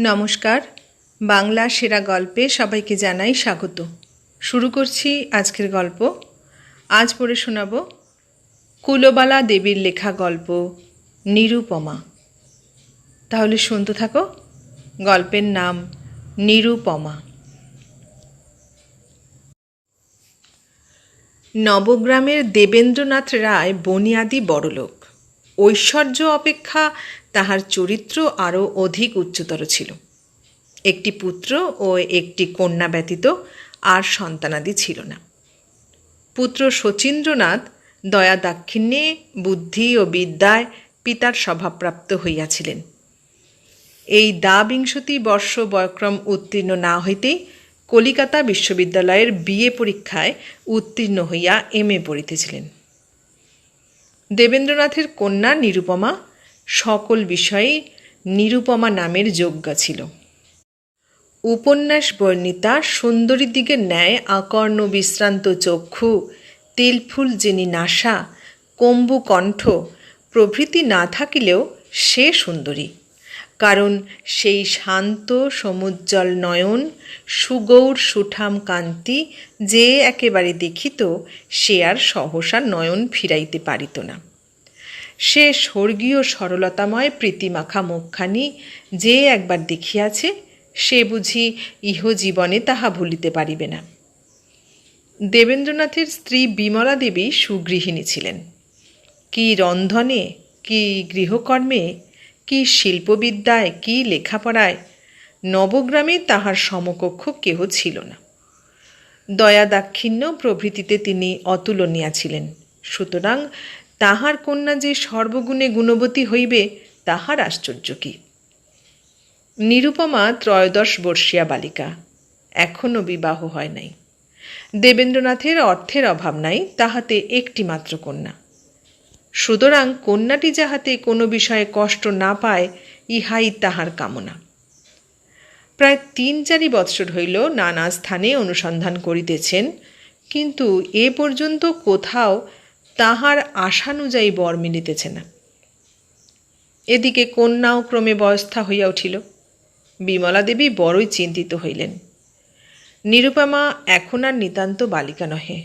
নমস্কার। বাংলা সেরা গল্পে সবাইকে জানাই স্বাগত। শুরু করছি আজকের গল্প। আজ পড়ে শোনাব কুলবালা দেবীর লেখা গল্প, নিরুপমা। তাহলে শুনতে থাকো, গল্পের নাম নিরুপমা। নবগ্রামের দেবেন্দ্রনাথ রায় বনিয়াদি বড়লোক। ঐশ্বর্য অপেক্ষা তাহার চরিত্র আরও অধিক উচ্চতর ছিল। একটি পুত্র ও একটি কন্যা ব্যতীত আর সন্তানাদি ছিল না। পুত্র শচীন্দ্রনাথ দয়া দাক্ষিণ্যে বুদ্ধি ও বিদ্যায় পিতার স্বভাবপ্রাপ্ত হইয়াছিলেন। এই দ্বাবিংশতি বর্ষ বয়ক্রম উত্তীর্ণ না হইতেই কলিকাতা বিশ্ববিদ্যালয়ের বিএ পরীক্ষায় উত্তীর্ণ হইয়া এম এ পড়িতেছিলেন। দেবেন্দ্রনাথের কন্যা নিরুপমা সকল বিষয়ে নিরুপমা নামের যোগ্যা ছিল। উপন্যাস বর্ণিতা সুন্দরীর দিকে ন্যায় আকর্ণ বিশ্রান্ত চক্ষু, তিলফুল যিনি নাসা, কম্বু কণ্ঠ, প্রভৃতি না থাকিলেও সে সুন্দরী। কারণ সেই শান্ত সমুজ্জ্বল নয়ন, সুগৌর সুঠাম কান্তি যে একেবারে দেখিত, সে আর সহসা নয়ন ফিরাইতে পারিত না। সে স্বর্গীয় সরলতাময় প্রীতিমাখা মুখখানি যে একবার দেখিয়াছে, সে বুঝি ইহ জীবনে তাহা ভুলিতে পারিবে না। দেবেন্দ্রনাথের স্ত্রী বিমলা দেবী সুগৃহিণী ছিলেন। কি রন্ধনে, কি গৃহকর্মে, কি শিল্পবিদ্যায়, কি লেখাপড়ায় নবগ্রামে তাহার সমকক্ষ কেহ ছিল না। দয়া দাক্ষিণ্য প্রভৃতিতে তিনি অতুলনীয়া ছিলেন। সুতরাং তাহার কন্যা যে সর্বগুণে গুণবতী হইবে, তাহার আশ্চর্য কি? নিরুপমা ত্রয়োদশ বর্ষীয়া বালিকা এখনও বিবাহ হয় নাই। দেবেন্দ্রনাথের অর্থের অভাব নাই, তাহাতে একটি মাত্র কন্যা। সুতরাং কন্যাটি যাহাতে কোনো বিষয়ে কষ্ট না পায়, ইহাই তাহার কামনা। প্রায় তিন চারি বৎসর হইল নানা স্থানে অনুসন্ধান করিতেছেন, কিন্তু এ পর্যন্ত কোথাও তাহার আশানুযায়ী বর মিলিতেছে না। এদিকে কন্যাও ক্রমে বয়স্থা হইয়া উঠিল। বিমলা দেবী বড়ই চিন্তিত হইলেন। নিরুপমা এখন আর নিতান্ত বালিকা নহে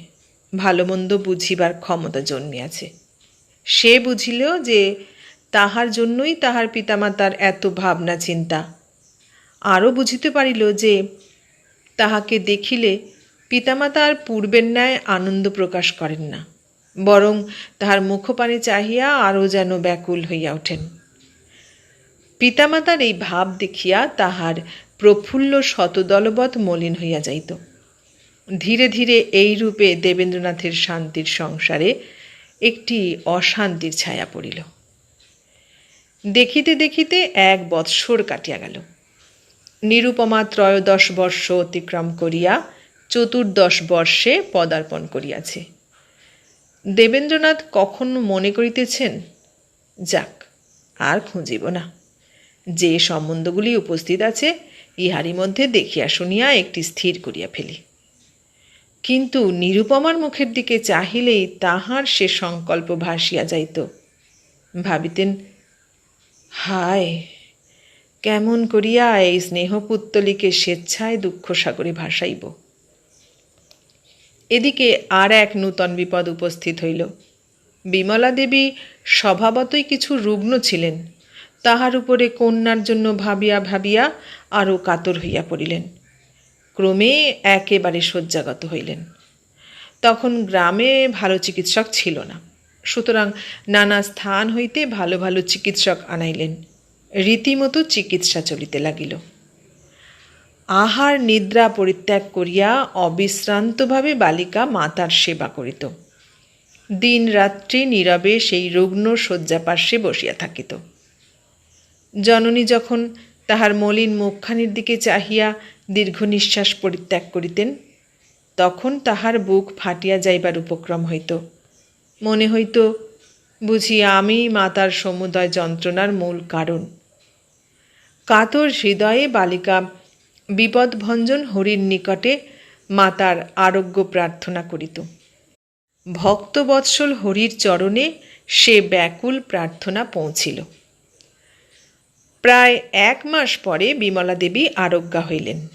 ভালো মন্দ বুঝিবার ক্ষমতা জন্মিয়াছে। সে বুঝিল যে তাহার জন্যই তাহার পিতামাতার এত ভাবনা চিন্তা। আরও বুঝিতে পারিল যে তাহাকে দেখিলে পিতামাতা আর পূর্বের ন্যায় আনন্দ প্রকাশ করেন না। বরং তাহার মুখপানে চাহিয়া আরও যেন ব্যাকুল হইয়া ওঠেন। পিতামাতার এই ভাব দেখিয়া তাহার প্রফুল্ল শতদলবৎ মলিন হইয়া যাইত। ধীরে ধীরে এই রূপে দেবেন্দ্রনাথের শান্তির সংসারে একটি অশান্তির ছায়া পড়িল। দেখিতে দেখিতে এক বৎসর কাটিয়া গেল। নিরুপমা ত্রয়োদশ বর্ষ অতিক্রম করিয়া চতুর্দশ বর্ষে পদার্পণ করিয়াছে। দেবেন্দ্রনাথ কখন মনে করিতেছেন? যাক, আর খুঁজিব না। যে সম্বন্ধগুলি উপস্থিত আছে, ইহারই মধ্যে দেখিয়া শুনিয়া একটি স্থির করিয়া ফেলি। কিন্তু নিরুপমার মুখের দিকে চাহিলেই তাহার সে সংকল্প ভাসিয়া যাইত। ভাবিতেন, হায়, কেমন করিয়া এই স্নেহপুত্তলিকে স্বেচ্ছায় দুঃখ সাগরে ভাসাইব। এদিকে আর এক নূতন বিপদ উপস্থিত হইল। বিমলা দেবী স্বভাবতই কিছু রুগ্ন ছিলেন। তাহার উপরে কন্যার জন্য ভাবিয়া ভাবিয়া আরও কাতর হইয়া পড়িলেন। ক্রমে একেবারে শয্যাগত হইলেন। তখন গ্রামে ভালো চিকিৎসক ছিল না। সুতরাং নানা স্থান হইতে ভালো ভালো চিকিৎসক আনাইলেন। রীতিমতো চিকিৎসা চলিতে লাগিল। আহার নিদ্রা পরিত্যাগ করিয়া অবিশ্রান্তভাবে বালিকা মাতার সেবা করিত। দিন রাত্রি নীরবে সেই রুগ্ন শয্যাপার্শ্বে বসিয়া থাকিত। জননী যখন তাহার মলিন মুখখানির দিকে চাহিয়া দীর্ঘ নিঃশ্বাস পরিত্যাগ করিতেন, তখন তাহার বুক ফাটিয়া যাইবার উপক্রম হইত। মনে হইত, বুঝি আমি মাতার সমুদয় যন্ত্রণার মূল কারণ। কাতর হৃদয়ে বালিকা বিপদভঞ্জন হরির নিকটে মাতার আরোগ্য প্রার্থনা করিত। ভক্তবৎসল হরির চরণে সে ব্যাকুল প্রার্থনা পৌঁছিল। প্রায় এক মাস পরে বিমলা দেবী আরোগ্যা হইলেন।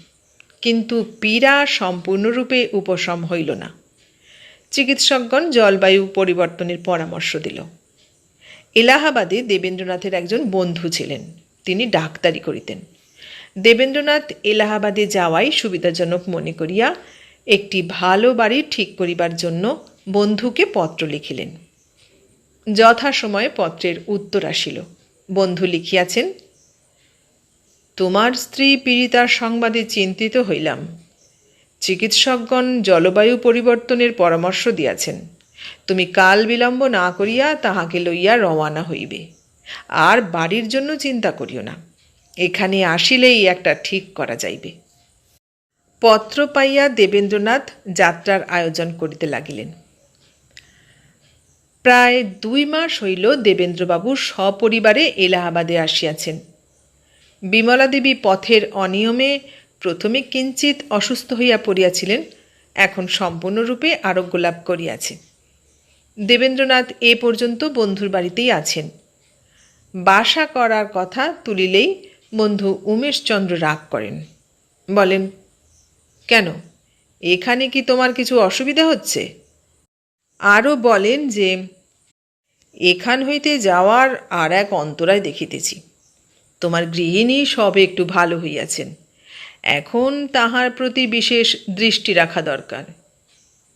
কিন্তু পীড়া সম্পূর্ণরূপে উপশম হইল না। চিকিৎসকগণ জলবায়ু পরিবর্তনের পরামর্শ দিল। এলাহাবাদে দেবেন্দ্রনাথের একজন বন্ধু ছিলেন। তিনি ডাক্তারি করিতেন। দেবেন্দ্রনাথ এলাহাবাদে যাওয়াই সুবিধাজনক মনে করিয়া একটি ভালো বাড়ি ঠিক করিবার জন্য বন্ধুকে পত্র লিখিলেন। যথাসময়ে পত্রের উত্তর আসিল। বন্ধু লিখিয়াছেন, তোমার স্ত্রী পীড়িতার সংবাদে চিন্তিত হইলাম। চিকিৎসকগণ জলবায়ু পরিবর্তনের পরামর্শ দিয়াছেন। তুমি কাল বিলম্ব না করিয়া তাহাকে লইয়া রওয়ানা হইবে। আর বাড়ির জন্য চিন্তা করিও না। এখানে আসিলেই একটা ঠিক করা যাইবে। পত্র পাইয়া দেবেন্দ্রনাথ যাত্রার আয়োজন করিতে লাগিলেন। প্রায় দুই মাস হইল দেবেন্দ্রবাবু সপরিবারে এলাহাবাদে আসিয়াছেন। বিমলা দেবী পথের অনিয়মে প্রথমে কিঞ্চিত অসুস্থ হইয়া পড়িয়াছিলেন, এখন সম্পূর্ণরূপে আরোগ্য লাভ করিয়াছে। দেবেন্দ্রনাথ এ পর্যন্ত বন্ধুর বাড়িতেই আছেন। বাসা করার কথা তুলিলেই বন্ধু উমেশচন্দ্র রাগ করেন। বলেন, কেন? এখানে কি তোমার কিছু অসুবিধা হচ্ছে? আরও বলেন যে, এখান হইতে যাওয়ার আর এক অন্তরায় দেখিতেছি। তোমার গৃহিণী সবে একটু ভালো হইয়াছেন। এখন তাহার প্রতি বিশেষ দৃষ্টি রাখা দরকার।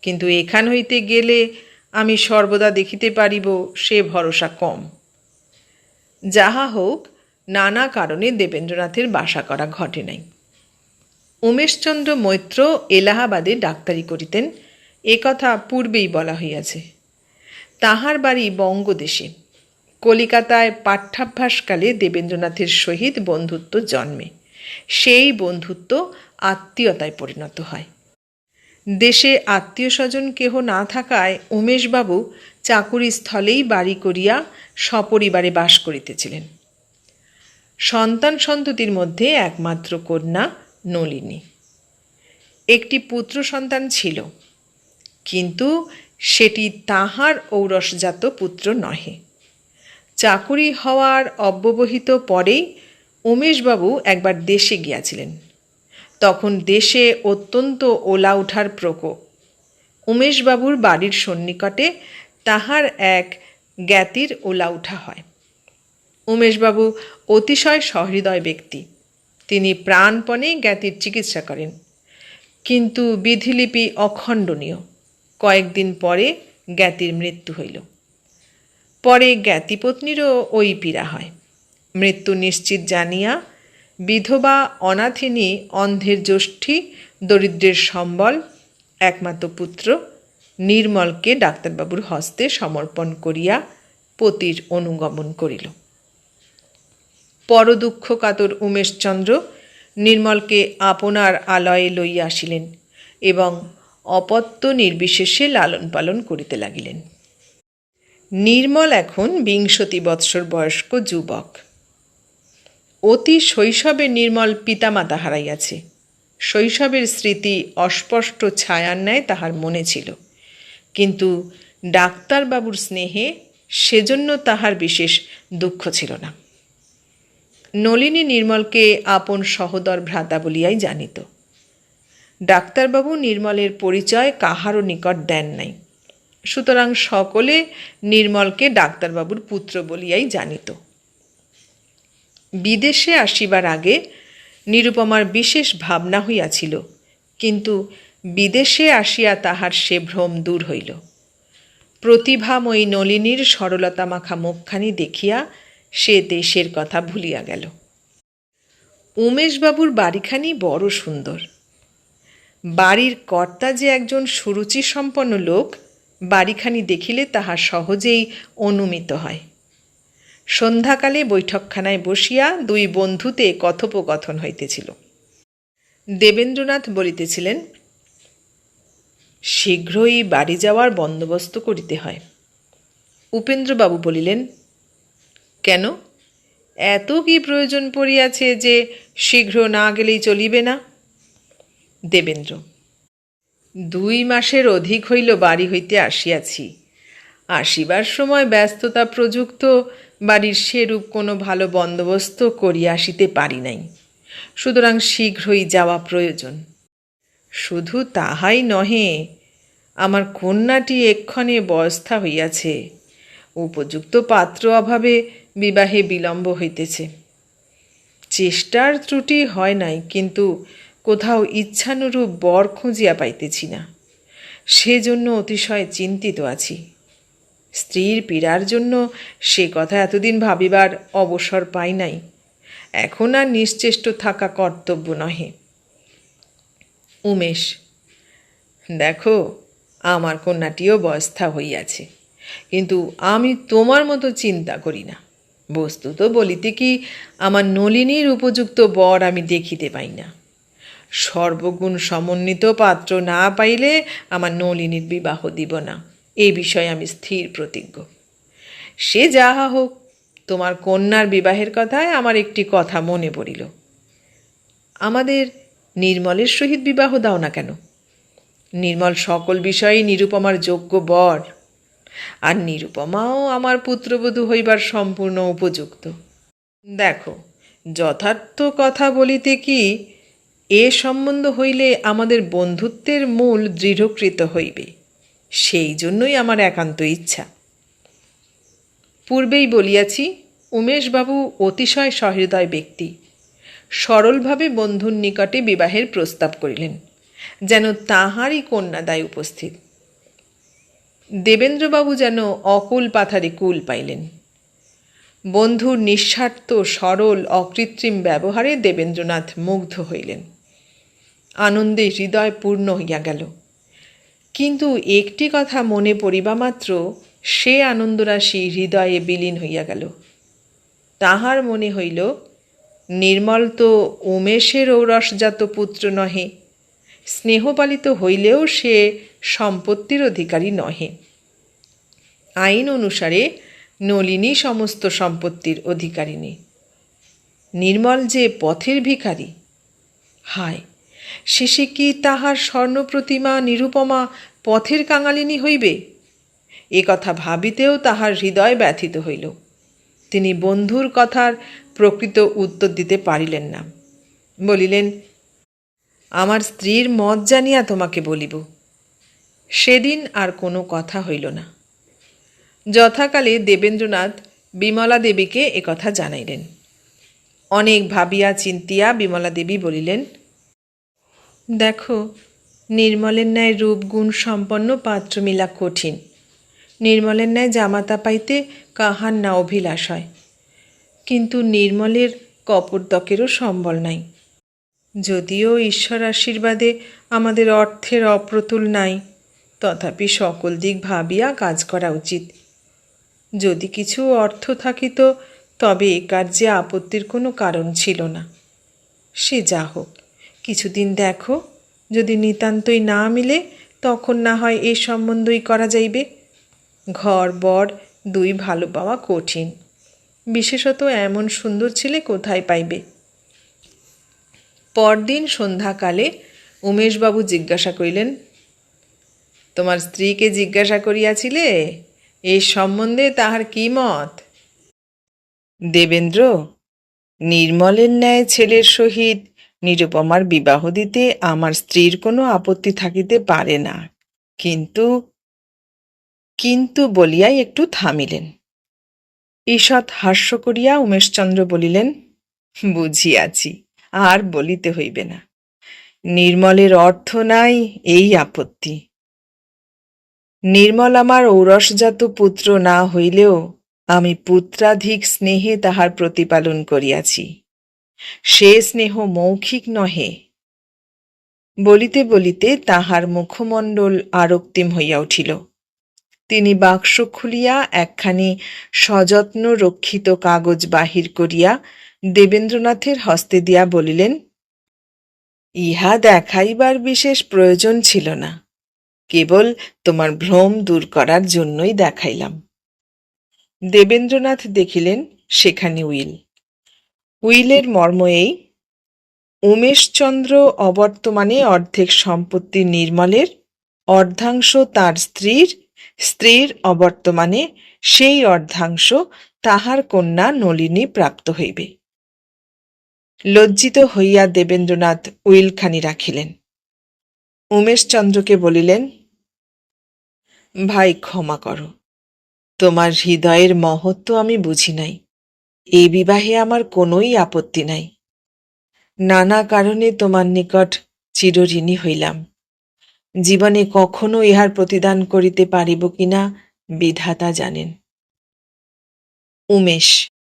কিন্তু এখান হইতে গেলে আমি সর্বদা দেখিতে পারিব সে ভরসা কম। যাহা হোক নানা কারণে দেবেন্দ্রনাথের বাসা করা ঘটে নাই। উমেশচন্দ্র মৈত্র এলাহাবাদে ডাক্তারি করিতেন, এ কথা পূর্বেই বলা হইয়াছে। তাহার বাড়ি বঙ্গদেশে, কলিকাতায় পাঠ্যাভ্যাসকালে দেবেন্দ্রনাথের সহিত বন্ধুত্ব জন্মে। সেই বন্ধুত্ব আত্মীয়তায় পরিণত হয়। দেশে আত্মীয় স্বজন কেহ না থাকায় উমেশবাবু চাকুরি স্থলেই বাড়ি করিয়া সপরিবারে বাস করিতেছিলেন। সন্তান সন্ততির মধ্যে একমাত্র কন্যা নলিনী। একটি পুত্র সন্তান ছিল, কিন্তু সেটি তাহার ঔরসজাত পুত্র নহে। চাকুরি হওয়ার অব্যবহিত পরেই উমেশবাবু একবার দেশে গিয়াছিলেন। তখন দেশে অত্যন্ত ওলা উঠার প্রকোপ উমেশবাবুর বাড়ির সন্নিকটে তাহার এক জ্ঞাতির ওলা উঠা হয়। উমেশবাবু অতিশয় সহৃদয় ব্যক্তি। তিনি প্রাণপণে জ্ঞাতির চিকিৎসা করেন। কিন্তু বিধিলিপি অখণ্ডনীয়। কয়েকদিন পরে জ্ঞাতির মৃত্যু হইল। পরে জ্ঞাতিপত্নীরও ওই পীড়া হয়। মৃত্যু নিশ্চিত জানিয়া বিধবা অনাথিনী অন্ধের জ্যোষ্ঠী দরিদ্রের সম্বল একমাত্র পুত্র নির্মলকে ডাক্তারবাবুর হস্তে সমর্পণ করিয়া পতির অনুগমন করিল। পরদুঃখ কাতর উমেশচন্দ্র নির্মলকে আপনার আলয়ে লইয়া আসিলেন এবং অপত্য নির্বিশেষে লালন পালন করিতে লাগিলেন। নির্মল এখন বিংশতি বৎসর বয়স্ক যুবক। অতি শৈশবে নির্মল পিতামাতা হারাইয়াছে। শৈশবের স্মৃতি অস্পষ্ট ছায়ার ন্যায় তাহার মনে ছিল। কিন্তু ডাক্তারবাবুর স্নেহে সেজন্য তাহার বিশেষ দুঃখ ছিল না। নলিনী নির্মলকে আপন সহদর ভ্রাতা বলিয়াই জানিত। ডাক্তারবাবু নির্মলের পরিচয় কাহারও নিকট দেন নাই। সুতরাং সকলে নির্মলকে ডাক্তারবাবুর পুত্র বলিয়াই জানিত। বিদেশে আসিবার আগে নিরুপমার বিশেষ ভাবনা হইয়াছিল, কিন্তু বিদেশে আসিয়া তাহার সে ভ্রম দূর হইল। প্রতিভাময়ী নলিনীর সরলতা মাখা মুখখানি দেখিয়া সে দেশের কথা ভুলিয়া গেল। উমেশবাবুর বাড়িখানি বড় সুন্দর। বাড়ির কর্তা যে একজন সুরুচি সম্পন্ন লোক, বাড়িখানি দেখিলে তাহা সহজেই অনুমিত হয়। সন্ধ্যাকালে বৈঠকখানায় বসিয়া দুই বন্ধুতে কথোপকথন হইতেছিল। দেবেন্দ্রনাথ বলিতেছিলেন, শীঘ্রই বাড়ি যাওয়ার বন্দোবস্ত করিতে হয়। উপেন্দ্রবাবু বলিলেন কেন? এত কি প্রয়োজন পড়িয়াছে যে শীঘ্র না গেলেই চলিবে না? দেবেন্দ্র, দুই মাসের অধিক হইল বাড়ি হইতে আসিয়াছি। আসিবার সময় ব্যস্ততা প্রযুক্ত, বাড়ির সেরূপ কোনো ভালো বন্দোবস্ত করিয়া আসিতে পারি নাই। সুতরাং শীঘ্রই যাওয়া প্রয়োজন। শুধু তাহাই নহে, আমার কন্যাটি এক্ষণে বয়স্থা হইয়াছে। উপযুক্ত পাত্র অভাবে বিবাহে বিলম্ব হইতেছে। চেষ্টার ত্রুটি হয় নাই, কিন্তু কোথাও ইচ্ছানুরূপ বর খুঁজিয়া পাইতেছি না। সেজন্য অতিশয় চিন্তিত আছি। স্ত্রীর পীড়ার জন্য সে কথা এতদিন ভাবিবার অবসর পাই নাই। এখন আর নিশ্চেষ্ট থাকা কর্তব্য নহে। উমেশ, দেখো, আমার কন্যাটিও বয়স্থা হইয়াছে, কিন্তু আমি তোমার মতো চিন্তা করি না। বস্তুত বলিতে কি আমার নলিনীর উপযুক্ত বর আমি দেখিতে পাই না। সর্বগুণ সমন্বিত পাত্র না পাইলে আমার নলিনীর বিবাহ দিব না। এই বিষয়ে আমি স্থির প্রতিজ্ঞ। সে যাহা হোক, তোমার কন্যার বিবাহের কথায় আমার একটি কথা মনে পড়িল। আমাদের নির্মলের সহিত বিবাহ দাও না কেন? নির্মল সকল বিষয়ে নিরুপমার যোগ্য বর। আর নিরুপমাও আমার পুত্রবধূ হইবার সম্পূর্ণ উপযুক্ত। দেখো, যথার্থ কথা বলিতে কি এ সম্বন্ধ হইলে আমাদের বন্ধুত্বের মূল দৃঢ়কৃত হইবে। সেই জন্যই আমার একান্ত ইচ্ছা। পূর্বেই বলিয়াছি, উমেশবাবু অতিশয় সহৃদয় ব্যক্তি। সরলভাবে বন্ধুর নিকটে বিবাহের প্রস্তাব করিলেন, যেন তাহারই কন্যাদায় উপস্থিত। দেবেন্দ্রবাবু যেন অকুল পাথারে কুল পাইলেন। বন্ধুর নিঃস্বার্থ, সরল, অকৃত্রিম ব্যবহারে দেবেন্দ্রনাথ মুগ্ধ হইলেন। আনন্দে হৃদয় পূর্ণ হইয়া গেল। কিন্তু একটি কথা মনে পড়িবা মাত্র, সে আনন্দরাশি হৃদয়ে বিলীন হইয়া গেল। তাহার মনে হইল, নির্মল তো উমেশের ঔরসজাত পুত্র নহে স্নেহপালিত হইলেও সে সম্পত্তির অধিকারী নহে। আইন অনুসারে নলিনী সমস্ত সম্পত্তির অধিকারিণী। নির্মল যে পথের ভিখারি, হায়, শেষে কি তাহার স্বর্ণ প্রতিমা নিরুপমা পথের কাঙালিনী হইবে? এ কথা ভাবিতেও তাহার হৃদয় ব্যথিত হইল। তিনি বন্ধুর কথার প্রকৃত উত্তর দিতে পারিলেন না। বলিলেন আমার স্ত্রীর মত জানিয়া তোমাকে বলিব। সেদিন আর কোনো কথা হইল না। যথাকালে দেবেন্দ্রনাথ বিমলা দেবীকে একথা জানাইলেন। অনেক ভাবিয়া চিন্তিয়া বিমলা দেবী বলিলেন, দেখো, নির্মলের ন্যায় রূপগুণ সম্পন্ন পাত্র মিলা কঠিন। নির্মলের ন্যায় জামাতা পাইতে কাহার না অভিলাষ হয়। কিন্তু নির্মলের কপরদকেরও সম্বল নাই। যদিও ঈশ্বর আশীর্বাদে আমাদের অর্থের অপ্রতুল নাই, তথাপি সকল দিক ভাবিয়া কাজ করা উচিত। যদি কিছু অর্থ থাকিত, তবে এ কার্যে আপত্তির কোনো কারণ ছিল না। সে যা হোক, কিছুদিন দেখো, যদি নিতান্তই না মিলে, তখন না হয় এ সম্বন্ধই করা যাইবে। ঘর, বর দুই ভালো পাওয়া কঠিন। বিশেষত এমন সুন্দর ছেলে কোথায় পাইবে? পরদিন সন্ধ্যাকালে উমেশবাবু জিজ্ঞাসা করিলেন, তোমার স্ত্রীকে জিজ্ঞাসা করিয়াছিলে? এই সম্বন্ধে তাহার কি মত? দেবেন্দ্র, নির্মলের ন্যায় ছেলের সহিত নিরুপমার বিবাহ দিতে আমার স্ত্রীর কোনো আপত্তি থাকিতে পারে না। কিন্তু কিন্তু বলিয়াই একটু থামিলেন। ঈষৎ হাস্য করিয়া উমেশচন্দ্র বলিলেন, বুঝিয়াছি। আর বলিতে হইবে না। নির্মলের অর্থ নাই এই আপত্তি। নির্মল আমার ঔরসজাত পুত্র না হইলেও আমি পুত্রাধিক স্নেহে তাহার প্রতিপালন করিয়াছি। সে স্নেহ মৌখিক নহে। বলিতে বলিতে তাহার মুখমণ্ডল আরক্তিম হইয়া উঠিল। তিনি বাক্স খুলিয়া একখানি সযত্ন রক্ষিত কাগজ বাহির করিয়া দেবেন্দ্রনাথের হস্তে দিয়া বলিলেন, ইহা দেখাইবার বিশেষ প্রয়োজন ছিল না, কেবল তোমার ভ্রম দূর করার জন্যই দেখাইলাম। দেবেন্দ্রনাথ দেখিলেন সেখানে উইল। উইলের মর্ম এই, উমেশচন্দ্র অবর্তমানে অর্ধেক সম্পত্তি নির্মলের, অর্ধাংশ তার স্ত্রীর স্ত্রীর অবর্তমানে সেই অর্ধাংশ তাহার কন্যা নলিনী প্রাপ্ত হইবে। লজ্জিত হইয়া দেবেন্দ্রনাথ উইলখানি রাখিলেন। উমেশচন্দ্রকে বলিলেন, ভাই, ক্ষমা করো। তোমার হৃদয়ের মহত্ব আমি বুঝি নাই। এই বিবাহে আমার কোনোই আপত্তি নাই। নানা কারণে তোমার নিকট চিরঋণী হইলাম। জীবনে কখনো ইহার প্রতিদান করিতে পারিব কিনা বিধাতা জানেন। উমেশ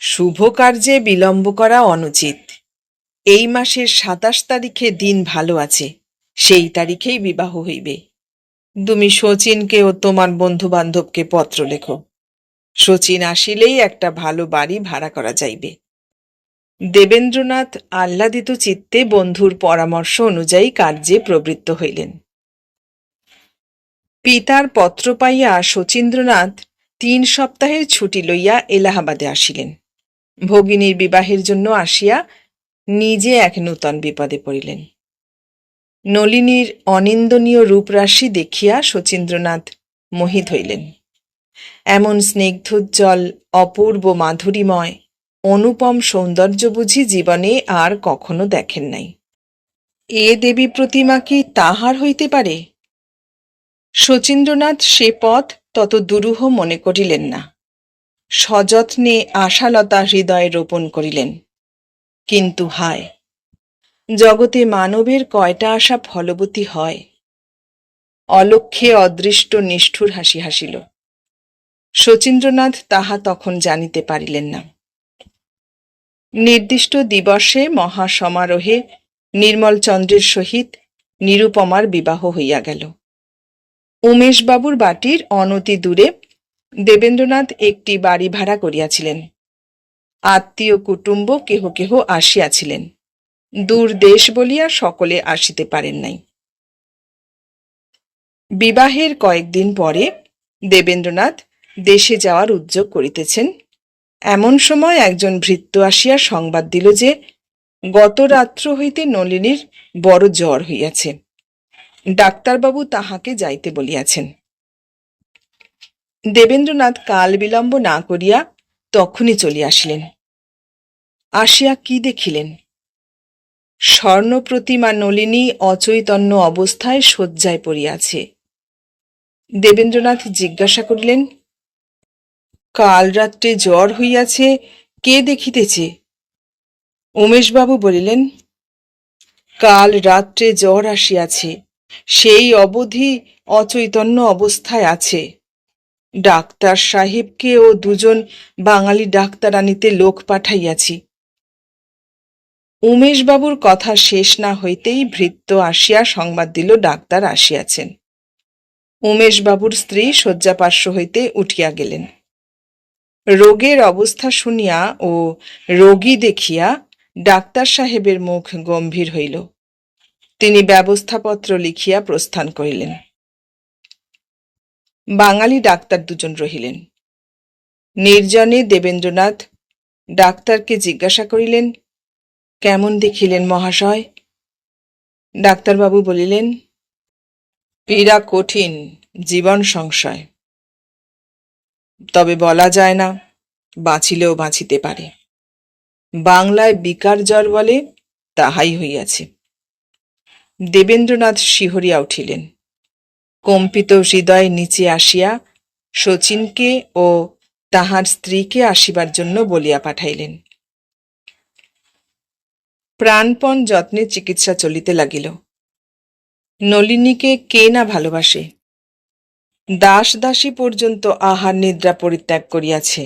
শুভ কার্যে বিলম্ব করা অনুচিত। এই মাসের সাতাশ তারিখে দিন ভালো আছে, সেই তারিখেই বিবাহ হইবে। তুমি শচীনকে ও তোমার বন্ধু বান্ধবকে পত্র লেখো। শচীন আসিলেই একটা ভালো বাড়ি ভাড়া করা যাইবে। দেবেন্দ্রনাথ আহ্লাদিত চিত্তে বন্ধুর পরামর্শ অনুযায়ী কার্যে প্রবৃত্ত হইলেন। পিতার পত্র পাইয়া শচীন্দ্রনাথ তিন সপ্তাহের ছুটি লইয়া এলাহাবাদে আসিলেন। ভগিনীর বিবাহের জন্য আসিয়া নিজে এক নূতন বিপদে পড়িলেন। নলিনীর অনিন্দনীয় রূপরাশি দেখিয়া শচীন্দ্রনাথ মোহিত হইলেন। এমন স্নিগ্ধোজ্জ্বল, অপূর্ব মাধুরীময়, অনুপম সৌন্দর্য বুঝি জীবনে আর কখনো দেখেন নাই। এ দেবী প্রতিমা কি তাহার হইতে পারে? শচীন্দ্রনাথ সে পথ তত দুরূহ মনে করিলেন না। সযত্নে আশালতা হৃদয়ে রোপণ করিলেন। কিন্তু হায়, জগতে মানবের কয়টা আশা ফলবতী হয়। অলক্ষ্যে অদৃষ্ট নিষ্ঠুর হাসি হাসিল। শচীন্দ্রনাথ তাহা তখন জানিতে পারিলেন না। নির্দিষ্ট দিবসে মহাসমারোহে নির্মলচন্দ্রের সহিত নিরুপমার বিবাহ হইয়া গেল। উমেশবাবুর বাটির অনতি দূরে দেবেন্দ্রনাথ একটি বাড়ি ভাড়া করিয়াছিলেন। আত্মীয় কুটুম্ব কেহ কেহ আসিয়াছিলেন। দূর দেশ বলিয়া সকলে আসিতে পারেন নাই। বিবাহের কয়েকদিন পরে দেবেন্দ্রনাথ দেশে যাওয়ার উদ্যোগ করিতেছেন। এমন সময় একজন ভৃত্য আসিয়া সংবাদ দিল যে, গত রাত্র হইতে নলিনীর বড় জ্বর হইয়াছে। ডাক্তারবাবু তাহাকে যাইতে বলিয়াছেন। দেবেন্দ্রনাথ কাল বিলম্ব না করিয়া তখনই চলিয়া আসিলেন। আসিয়া কি দেখিলেন? স্বর্ণ প্রতিমা নলিনী অচৈতন্য অবস্থায় শয্যায় পড়িয়াছে। দেবেন্দ্রনাথ জিজ্ঞাসা করিলেন, কাল রাত্রে জ্বর হইয়াছে, কে দেখিতেছে? উমেশবাবু বলিলেন, কাল রাত্রে জ্বর আসিয়াছে, সেই অবধি অচৈতন্য অবস্থায় আছে। ডাক্তার সাহেবকে ও দুজন বাঙালি ডাক্তার আনিতে লোক পাঠাইয়াছি। উমেশবাবুর কথা শেষ না হইতেই ভৃত্য আসিয়া সংবাদ দিল ডাক্তার আসিয়াছেন। উমেশবাবুর স্ত্রী শয্যাপার্শ্ব হইতে উঠিয়া গেলেন। রোগের অবস্থা শুনিয়া ও রোগী দেখিয়া ডাক্তার সাহেবের মুখ গম্ভীর হইল। তিনি ব্যবস্থাপত্র লিখিয়া প্রস্থান করিলেন। বাঙালি ডাক্তার দুজন রহিলেন। নির্জনে দেবেন্দ্রনাথ ডাক্তারকে জিজ্ঞাসা করিলেন, কেমন দেখিলেন মহাশয়? ডাক্তারবাবু বলিলেন, পীড়া কঠিন, জীবন সংশয়। তবে বলা যায় না, বাঁচিলেও বাঁচিতে পারে। বাংলায় বিকার জ্বর বলে তাহাই হইয়াছে। দেবেন্দ্রনাথ শিহরিয়া উঠিলেন। কম্পিত হৃদয় নিচে আসিয়া শচীনকে ও তাহার স্ত্রীকে আসিবার জন্য বলিয়া পাঠাইলেন। প্রাণপণ যত্নে চিকিৎসা চলিতে লাগিল। নলিনীকে কে না ভালোবাসে? দাস দাসী পর্যন্ত আহার নিদ্রা পরিত্যাগ করিয়াছে।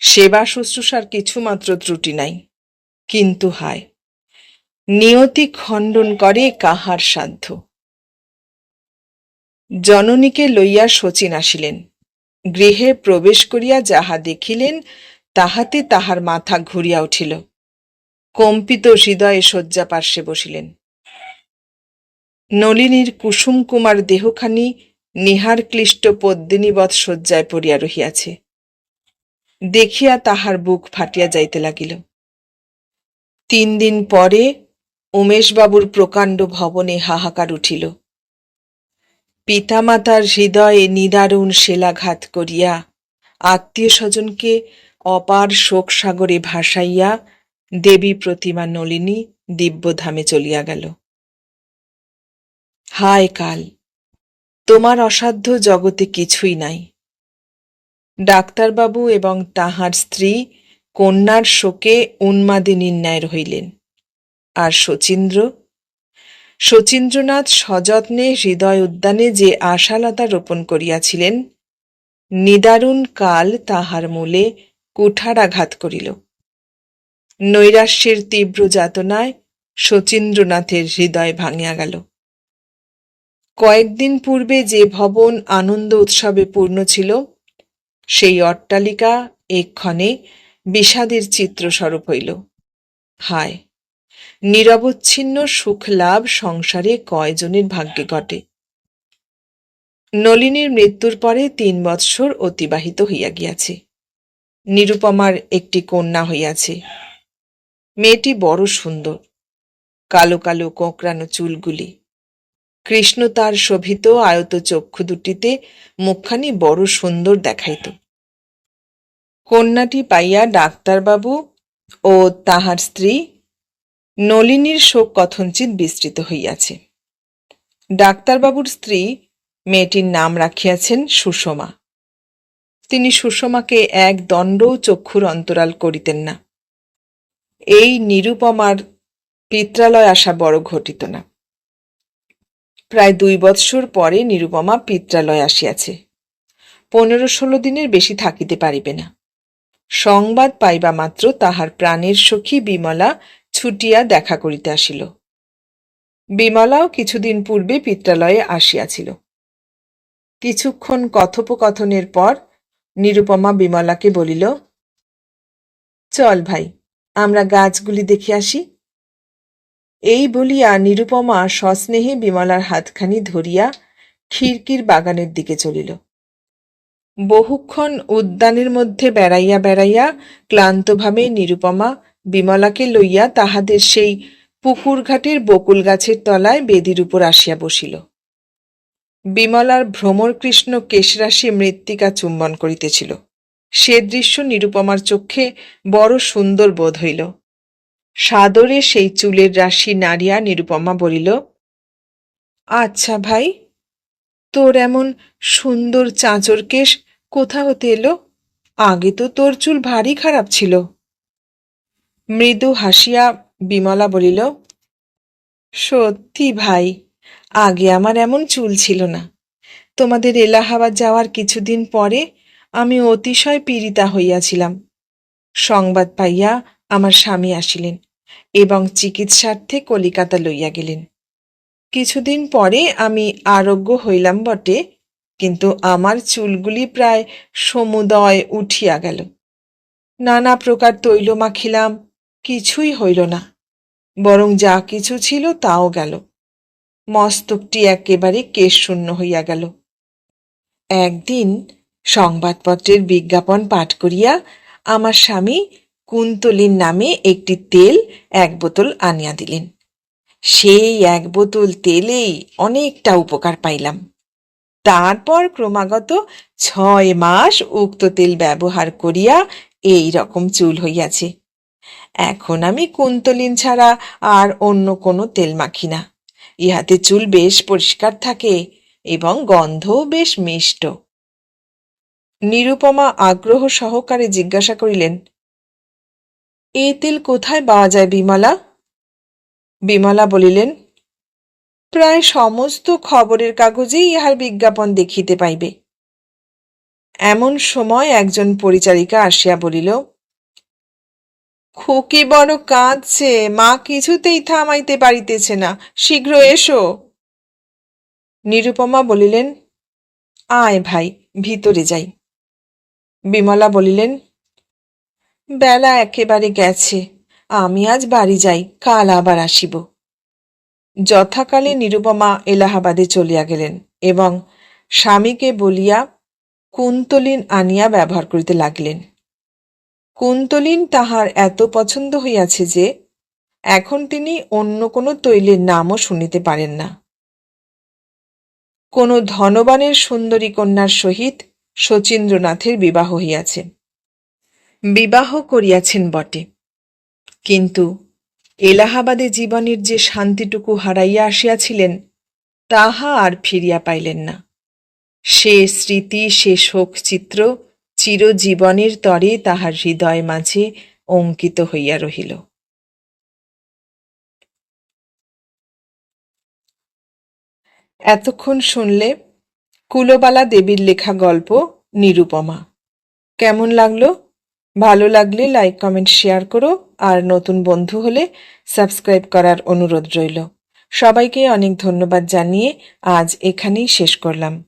সেবা শুশ্রূষার কিছুমাত্র ত্রুটি নাই। কিন্তু হায়, নিয়তি খণ্ডন করে কাহার সাধ্য? জননীকে লইয়া শচীন আসিলেন। গৃহে প্রবেশ করিয়া যাহা দেখিলেন, তাহাতে তাহার মাথা ঘুরিয়া উঠিল। কম্পিত হৃদয়ে শয্যা পার্শ্বে বসিলেন। নলিনীর কুসুম কুমার দেহখানি নিহার ক্লিষ্ট পদ্মিনীবৎ শয্যায় পড়িয়া রহিয়াছে। দেখিয়া তাহার বুক ফাটিয়া যাইতে লাগিল। তিন দিন পরে উমেশবাবুর প্রকাণ্ড ভবনে হাহাকার উঠিল। পিতামাতার হৃদয়ে নিদারুণ শিলাঘাত করিয়া আত্মীয় স্বজনকে অপার শোকসাগরে ভাসাইয়া দেবী প্রতিমা নলিনী দিব্যধামে চলিয়া গেল। হায় কাল, তোমার অসাধ্য জগতে কিছুই নাই। ডাক্তারবাবু এবং তাহার স্ত্রী কন্যার শোকে উন্মাদিনীর ন্যায় রহিলেন। আর শচীন্দ্র শচীন্দ্রনাথ সযত্নে হৃদয় উদ্যানে যে আশালতা রোপণ করিয়াছিলেন, নিদারুণ কাল তাহার মূলে কুঠারাঘাত করিল। নৈরাশ্যের তীব্র যাতনায় শচীন্দ্রনাথের হৃদয় ভাঙিয়া গেল। কয়েকদিন পূর্বে যে ভবন আনন্দ উৎসবে পূর্ণ ছিল, সেই অট্টালিকা এক্ষণে বিষাদের চিত্রস্বরূপ হইল। হায়! নিরবচ্ছিন্ন সুখ লাভ সংসারে কয়জনের ভাগ্যে ঘটে? নলিনীর মৃত্যুর পরে তিন বৎসর অতিবাহিত হইয়া গিয়াছে। নিরুপমার একটি কন্যা হইয়াছে। মেয়েটি বড় সুন্দর। কালো কালো কোঁকড়ানো চুলগুলি। কৃষ্ণ তার শোভিত আয়ত চক্ষু দুটিতে মুখখানি বড় সুন্দর দেখাইত। কন্যাটি পাইয়া ডাক্তারবাবু ও তাহার স্ত্রী নলিনীর শোক কথঞ্চিত বিস্তৃত হইয়াছে। ডাক্তারবাবুর স্ত্রী মেয়েটির নাম রাখিয়াছেন সুষমা। তিনি সুষমাকে এক দণ্ডও চক্ষুর অন্তরাল করিতেন না। এই নিরুপমার পিত্রালয় আসা বড় ঘটিত না। প্রায় দুই বৎসর পরে নিরুপমা পিত্রালয় আসিয়াছে। পনেরো ষোলো দিনের বেশি থাকিতে পারিবে না। সংবাদ পাইবা মাত্র তাহার প্রাণের সখী বিমলা ছুটিয়া দেখা করিতে আসিল। বিমলাও কিছুদিন পূর্বে পিত্রালয়ে আসিয়াছিল। কিছুক্ষণ কথোপকথনের পর নিরুপমা বিমলাকে বলিল, চল ভাই, আমরা গাছগুলি দেখে আসি। এই বলিয়া নিরুপমা সস্নেহে বিমলার হাতখানি ধরিয়া খিড়কির বাগানের দিকে চলিল। বহুক্ষণ উদ্যানের মধ্যে বেড়াইয়া বেড়াইয়া ক্লান্তভাবে নিরুপমা বিমলাকে লইয়া তাহাদের সেই পুকুর ঘাটের বকুল গাছের তলায় বেদির উপর আসিয়া বসিল। বিমলার ভ্রমর কৃষ্ণ কেশরাশি মৃত্তিকা চুম্বন করিতেছিল। সে দৃশ্য নিরুপমার চক্ষে বড় সুন্দর বোধ হইল। সাদরে সেই চুলের রাশি নাড়িয়া নিরুপমা বলিল আচ্ছা ভাই, তোর এমন সুন্দর চাঁচর কেশ কোথা হতে এলো? আগে তো তোর চুল ভারী খারাপ ছিল। মৃদু হাসিয়া বিমলা বলিল, সত্যি ভাই, আগে আমার এমন চুল ছিল না। তোমাদের এলাহাবাদ যাওয়ার কিছুদিন পরে আমি অতিশয় পীড়িতা হইয়াছিলাম। সংবাদ পাইয়া আমার স্বামী আসিলেন এবং চিকিৎসার্থে কলিকাতা লইয়া গেলেন। কিছুদিন পরে আমি আরোগ্য হইলাম বটে, কিন্তু আমার চুলগুলি প্রায় সমুদয় উঠিয়া গেল। নানা প্রকার তৈল মাখিলাম কিছুই হইল না, বরং যা কিছু ছিল তাও গেল। মস্তকটি একেবারে কেশ শূন্য হইয়া গেল। একদিন সংবাদপত্রের বিজ্ঞাপন পাঠ করিয়া আমার স্বামী কুন্তলীর নামে একটি তেল এক বোতল আনিয়া দিলেন। সেই এক বোতল তেলেই অনেকটা উপকার পাইলাম। তারপর ক্রমাগত ছয় মাস উক্ত তেল ব্যবহার করিয়া এই রকম চুল হইয়াছে। এখন আমি কুন্তলিন ছাড়া আর অন্য কোনো তেল মাখি না। ইহাতে চুল বেশ পরিষ্কার থাকে এবং গন্ধও বেশ মিষ্ট। নিরুপমা আগ্রহ সহকারে জিজ্ঞাসা করিলেন, এ তেল কোথায় পাওয়া যায় বিমলা? বিমলা বলিলেন, প্রায় সমস্ত খবরের কাগজেই ইহার বিজ্ঞাপন দেখিতে পাইবে। এমন সময় একজন পরিচারিকা আসিয়া বলিল খুকি বড় কাঁদছে, মা কিছুতেই থামাইতে পারিতেছে না। শীঘ্র এসো। নিরুপমা বলিলেন, আয় ভাই, ভিতরে যাই। বিমলা বলিলেন, বেলা একেবারে গেছে, আমি আজ বাড়ি যাই, কাল আবার আসিব। যথাকালে নিরুপমা এলাহাবাদে চলিয়া গেলেন এবং স্বামীকে বলিয়া কুন্তলিন আনিয়া ব্যবহার করিতে লাগিলেন। কুন্তলিন তাহার এত পছন্দ হইয়াছে যে, এখন তিনি অন্য কোনো তৈলের নামও শুনিতে পারেন না। কোনো ধনবানের সুন্দরী কন্যার সহিত শচীন্দ্রনাথের বিবাহ হইয়াছে। বিবাহ করিয়াছেন বটে। কিন্তু এলাহাবাদে জীবনের যে শান্তিটুকু হারাইয়া আসিয়াছিলেন, তাহা আর ফিরিয়া পাইলেন না। সে স্মৃতি, সে শোকচিত্র চিরজীবনের তরে তাহার হৃদয় মাঝে অঙ্কিত হইয়া রহিল। এতক্ষণ শুনলে কুলবালা দেবীর লেখা গল্প নিরুপমা। কেমন লাগল? ভালো লাগলে লাইক, কমেন্ট, শেয়ার করো আর নতুন বন্ধু হলে সাবস্ক্রাইব করার অনুরোধ রইল। সবাইকে অনেক ধন্যবাদ জানিয়ে আজ এখানেই শেষ করলাম।